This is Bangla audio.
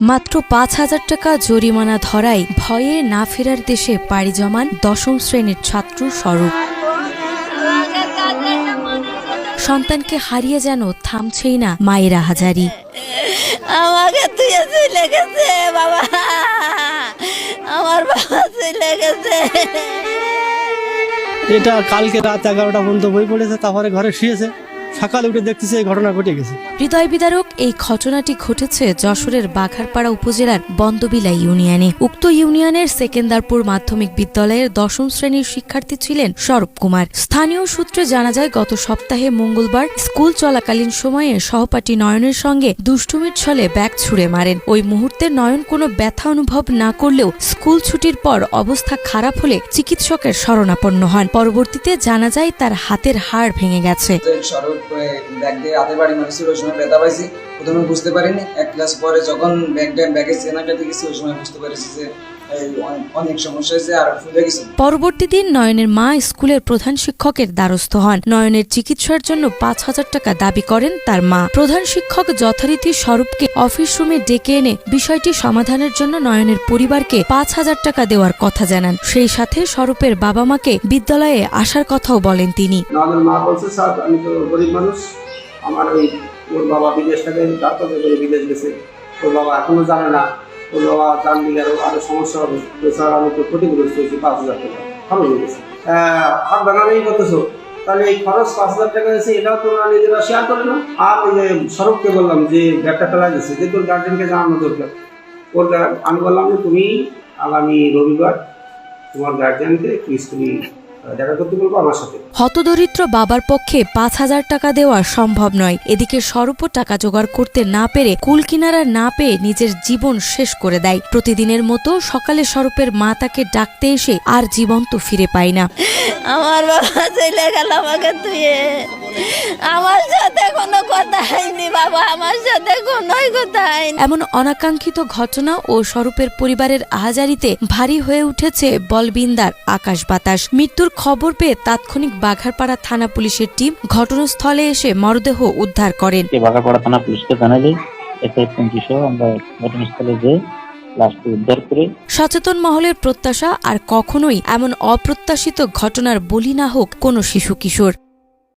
মাত্র পাঁচ হাজার টাকা জরিমানা ধরায় ভয়ে না ফেরার দেশে পাড়ি জমান দশম শ্রেণির ছাত্র স্বরূপ। সন্তানকে হারিয়ে যেন থামছেই না মায়ের হাজারি আমাকে তুই চলে গেছে বাবা। আমার বাবা চলে গেছে এটা কালকে রাত এগারোটা পর্যন্ত বই পড়েছে তারপরে ঘরে শুয়েছে। সকালে উঠে দেখতেছে এই ঘটনা ঘটে গেছে। হৃদয় বিদারক এই ঘটনাটি ঘটেছে যশোরের বাঘারপাড়া উপজেলার বন্দবিলা ইউনিয়নে। উক্ত ইউনিয়নের সেকেন্দারপুর মাধ্যমিক বিদ্যালয়ের দশম শ্রেণির শিক্ষার্থী ছিলেন স্বরূপ কুমার। স্থানীয় সূত্রে জানা যায় গত সপ্তাহে মঙ্গলবার স্কুল চলাকালীন সময়ে সহপাঠী নয়নের সঙ্গে দুষ্টুমির ছলে ব্যাগ ছুঁড়ে মারেন। ওই মুহূর্তে নয়ন কোনো ব্যথা অনুভব না করলেও স্কুল ছুটির পর অবস্থা খারাপ হলে চিকিৎসকের শরণাপন্ন হন। পরবর্তীতে জানা যায় তার হাতের হাড় ভেঙে গেছে। সড়ক ব্যাগ দিয়ে হাতে বাড়ি মারছিল ওই সময় ব্যথা পাইছি। প্রথমে বুঝতে পারিনি, এক ক্লাস পরে যখন ব্যাগটা ব্যাগের চেনাটা দেখেছি, ওই সময় বুঝতে পেরেছি যে পরবর্তী দিন নয়নের মা স্কুলের প্রধান শিক্ষকের দ্বারস্থ হন। নয়নের চিকিৎসার জন্য পাঁচ হাজার টাকা দাবি করেন তার মা। প্রধান শিক্ষক যথারীতি স্বরূপকে অফিস রুমে ডেকে এনে বিষয়টি সমাধানের জন্য নয়নের পরিবারকে পাঁচ হাজার টাকা দেওয়ার কথা জানান। সেই সাথে স্বরূপের বাবা মাকে বিদ্যালয়ে আসার কথাও বলেন তিনি। আমার ওই ওর বাবা বিদেশ থেকে ডাক্তার বিদেশ গেছে। ওর বাবা এখনও জানে না বাবা জান দিলে আরও আরও সমস্যা হবে। তো স্যার আমি তো ক্ষতিগ্রস্ত হয়েছি পাঁচ হাজার টাকা। খরচ হয়ে গেছে। হাত ভাঙানোই করতেছো? তাহলে এই খরচ পাঁচ হাজার টাকা গেছে এটাও তোমরা নিজেরা শেয়ার করে না? আর ওই যে সড়ককে বললাম যে ব্যাগটা ফেলা গেছে যে তোর গার্জেনকে জানানো দরকার। ওর আমি বললাম যে তুমি আগামী রবিবার তোমার গার্জেনকে আহ, দেখা করতে বলব আমার সাথে। হতদরিদ্র বাবার পক্ষে পাঁচ হাজার টাকা দেওয়া সম্ভব নয়। এদিকে স্বরূপ টাকা জোগাড় করতে না পেরে কুল কিনারা না পেয়ে নিজের জীবন শেষ করে দেয়। প্রতিদিনের মতো সকালে স্বরূপের মা তাকে ডাকতে এসে আর জীবন তো ফিরে পায় না। আমার বাবা চলে গেল আমাকে তুই আমার সাথে কোনো কথা হয়নি বাবা আমার সাথে কোনোই কথা হয়নি। এমন অনাকাঙ্ক্ষিত ঘটনা ও স্বরূপের পরিবারের আহাজারিতে ভারী হয়ে উঠেছে বলবিন্দার আকাশ বাতাস। মৃত্যুর খবর পেয়ে তাৎক্ষণিক বাঘারপাড়া থানা পুলিশের টিম ঘটনাস্থলে এসে মরদেহ উদ্ধার করেন। কে বাঘাপাড়া থানা পুলিশকে এসআই আমরা ঘটনাস্থলে সচেতন মহলের প্রত্যাশা আর কখনোই এমন অপ্রত্যাশিত ঘটনার বলি না হোক কোনো শিশু কিশোর।